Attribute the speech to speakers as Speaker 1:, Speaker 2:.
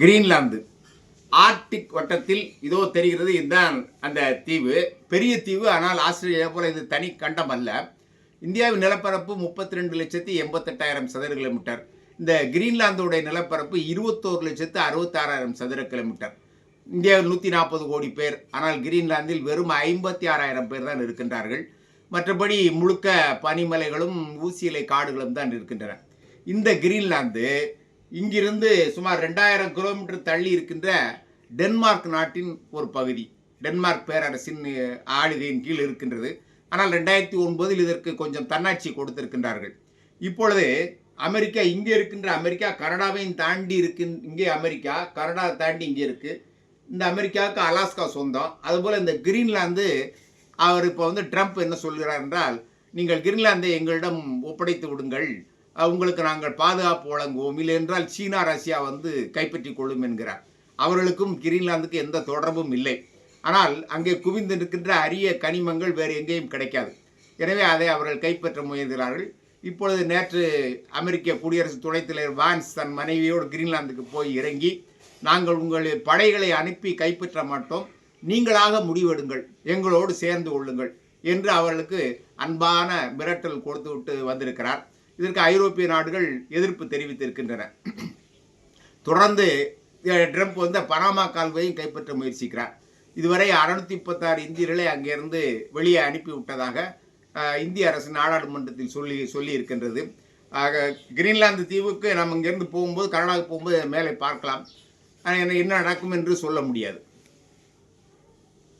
Speaker 1: Greenland. Arctic வட்டத்தில் இதோ தெரிகிறது இதுதான் அந்த தீவு. பெரிய தீவு ஆனால் ஆஸ்திரேலியா போல் இது தனி கண்டம் அல்ல. இந்தியாவின் நிலப்பரப்பு முப்பத்தி ரெண்டு லட்சத்தி எண்பத்தெட்டாயிரம் சதுர கிலோமீட்டர். இந்த கிரீன்லாந்தோடைய நிலப்பரப்பு இருபத்தோரு லட்சத்து அறுபத்தாறாயிரம் சதுர கிலோமீட்டர். இந்தியாவில் நூற்றி நாற்பது கோடி பேர் ஆனால் கிரீன்லாந்தில் வெறும் ஐம்பத்தி ஆறாயிரம் பேர் தான் இருக்கின்றார்கள். மற்றபடி முழுக்க பனிமலைகளும் ஊசியிலை காடுகளும் தான் இருக்கின்றன. இந்த கிரீன்லாந்து இங்கிருந்து சுமார் ரெண்டாயிரம் கிலோமீட்டர் தள்ளி இருக்கின்ற டென்மார்க் நாட்டின் ஒரு பகுதி. டென்மார்க் பேரரசின் ஆளுகையின் கீழ் இருக்கின்றது. ஆனால் ரெண்டாயிரத்தி ஒன்பதில் இதற்கு கொஞ்சம் தன்னாட்சி கொடுத்திருக்கின்றார்கள். இப்பொழுது அமெரிக்கா இங்கே இருக்கின்ற அமெரிக்கா கனடாவையும் தாண்டி இருக்கின் இங்கே அமெரிக்கா கனடா தாண்டி இங்கே இருக்குது இந்த அமெரிக்காவுக்கு அலாஸ்கா சொந்தம். அதுபோல் இந்த கிரீன்லாந்து அவர் இப்போ வந்து ட்ரம்ப் என்ன சொல்கிறார் என்றால் நீங்கள் கிரீன்லாந்தை எங்களிடம் ஒப்படைத்து விடுங்கள். உங்களுக்கு நாங்கள் பாதுகாப்பு வழங்குவோம். இல்லை என்றால் சீனா ரஷ்யா வந்து கைப்பற்றி கொள்ளும் என்கிறார். அவர்களுக்கும் கிரீன்லாந்துக்கு எந்த தொடர்பும் இல்லை. ஆனால் அங்கே குவிந்து நிற்கின்ற அரிய கனிமங்கள் வேறு எங்கேயும் கிடைக்காது. எனவே அதை அவர்கள் கைப்பற்ற முயல்கிறார்கள். இப்பொழுது நேற்று அமெரிக்க குடியரசு துணைத் தலைவர் வான்ஸ் தன் மனைவியோடு கிரீன்லாந்துக்கு போய் இறங்கி நாங்கள் உங்கள் படைகளை அனுப்பி கைப்பற்ற மாட்டோம். நீங்களாக முடிவெடுங்கள். எங்களோடு சேர்ந்து கொள்ளுங்கள். என்று அவர்களுக்கு அன்பான மிரட்டல் கொடுத்து விட்டு வந்திருக்கிறார். இதற்கு ஐரோப்பிய நாடுகள் எதிர்ப்பு தெரிவித்திருக்கின்றன. தொடர்ந்து ட்ரம்ப் வந்து பனாமா கால்வையும் கைப்பற்ற முயற்சிக்கிறார். இதுவரை அறுநூத்தி முப்பத்தாறு இந்தியர்களை அங்கிருந்து வெளியே அனுப்பிவிட்டதாக இந்திய அரசு நாடாளுமன்றத்தில் சொல்லி சொல்லி இருக்கின்றது ஆக கிரீன்லாந்து தீவுக்கு நம்ம இங்கேருந்து போகும்போது கனடாவுக்கு போகும்போது மேலே பார்க்கலாம். ஆனால் என்ன என்ன நடக்கும் என்று சொல்ல முடியாது.